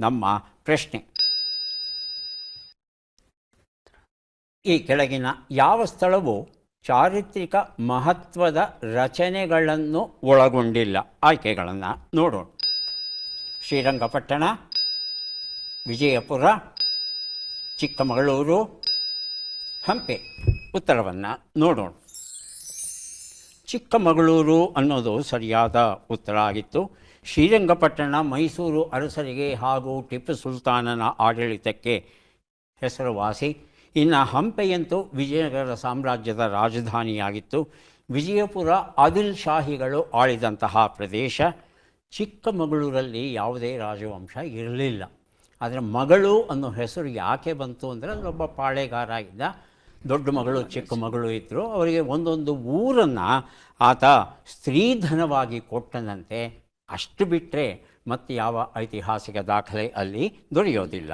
ನಮ್ಮ ಪ್ರಶ್ನೆ. ಈ ಕೆಳಗಿನ ಯಾವ ಸ್ಥಳವು ಚಾರಿತ್ರಿಕ ಮಹತ್ವದ ರಚನೆಗಳನ್ನು ಒಳಗೊಂಡಿಲ್ಲ. ಆಯ್ಕೆಗಳನ್ನು ನೋಡೋಣ. ಶ್ರೀರಂಗಪಟ್ಟಣ, ವಿಜಯಪುರ, ಚಿಕ್ಕಮಗಳೂರು, ಹಂಪೆ. ಉತ್ತರವನ್ನು ನೋಡೋಣ. ಚಿಕ್ಕಮಗಳೂರು ಅನ್ನೋದು ಸರಿಯಾದ ಉತ್ತರ ಆಗಿತ್ತು. ಶ್ರೀರಂಗಪಟ್ಟಣ, ಮೈಸೂರು ಅರಸರಿಗೆ ಹಾಗೂ ಟಿಪ್ಪು ಸುಲ್ತಾನನ ಆಡಳಿತಕ್ಕೆ ಹೆಸರುವಾಸಿ. ಇನ್ನು ಹಂಪೆಯಂತೂ ವಿಜಯನಗರ ಸಾಮ್ರಾಜ್ಯದ ರಾಜಧಾನಿಯಾಗಿತ್ತು. ವಿಜಯಪುರ ಆದಿಲ್ ಶಾಹಿಗಳು ಆಳಿದಂತಹ ಪ್ರದೇಶ. ಚಿಕ್ಕಮಗಳೂರಲ್ಲಿ ಯಾವುದೇ ರಾಜವಂಶ ಇರಲಿಲ್ಲ. ಆದರೆ ಮಗಳು ಅನ್ನೋ ಹೆಸರು ಯಾಕೆ ಬಂತು ಅಂದರೆ ಅಲ್ಲೊಬ್ಬ ಪಾಳೆಗಾರ ಇದ್ದ ದೊಡ್ಡ ಮಗಳು, ಚಿಕ್ಕ ಮಗಳು ಇದ್ದರು ಅವರಿಗೆ ಒಂದೊಂದು ಊರನ್ನು ಆತ ಸ್ತ್ರೀಧನವಾಗಿ ಕೊಟ್ಟನಂತೆ. ಅಷ್ಟು ಬಿಟ್ಟರೆ ಮತ್ತೆ ಯಾವ ಐತಿಹಾಸಿಕ ದಾಖಲೆ ಅಲ್ಲಿ ದೊರೆಯೋದಿಲ್ಲ.